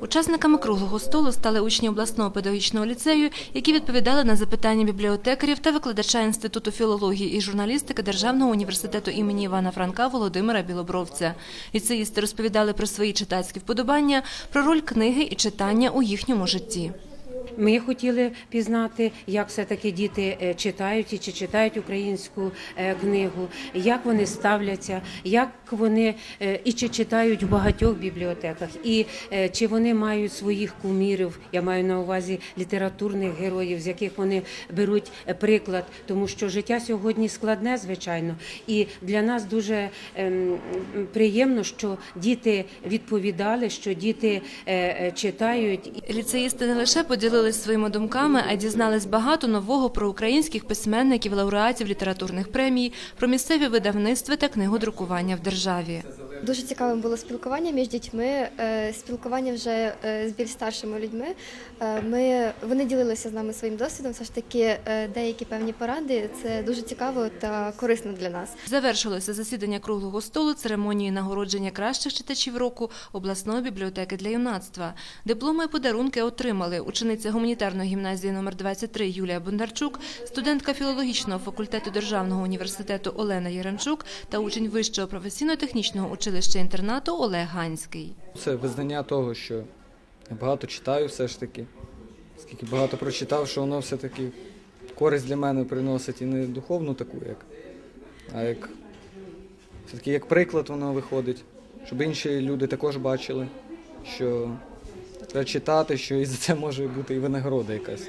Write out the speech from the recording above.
Учасниками круглого столу стали учні обласного педагогічного ліцею, які відповідали на запитання бібліотекарів та викладача Інституту філології і журналістики Державного університету імені Івана Франка Володимира Білобровця. Ліцеїсти розповідали про свої читацькі вподобання, про роль книги і читання у їхньому житті. Ми хотіли пізнати, як все-таки діти е, читають і чи читають українську е, книгу, як вони ставляться, як вони е, і чи читають в багатьох бібліотеках, і чи вони мають своїх кумірів, я маю на увазі літературних героїв, з яких вони беруть приклад, тому що життя сьогодні складне, звичайно, і для нас дуже ем, приємно, що діти відповідали, що діти читають. Ліцеїсти не лише поділились своїми думками, а дізнались багато нового про українських письменників, лауреатів літературних премій, про місцеві видавництва та книгодрукування в державі. Дуже цікавим було спілкування між дітьми, е, спілкування вже е, з більш старшими людьми. Е, Ми вони ділилися з нами своїм досвідом. Все ж таки, деякі певні поради це дуже цікаво та корисно для нас. Завершилося засідання круглого столу церемонією нагородження кращих читачів року обласної бібліотеки для юнацтва. Дипломи і подарунки отримали учениця гуманітарної гімназії номер 23 Юлія Бондарчук, студентка філологічного факультету Державного університету Олена Яремчук та учень вищого професійно-технічного училища інтернату Олег Ганський. Це визнання того, що я багато читаю все ж таки. Скільки багато прочитав, що воно все-таки користь для мене приносить і не духовну таку, як, а як все-таки як приклад воно виходить, щоб інші люди також бачили, що треба читати, що і за це може бути і винагорода якась.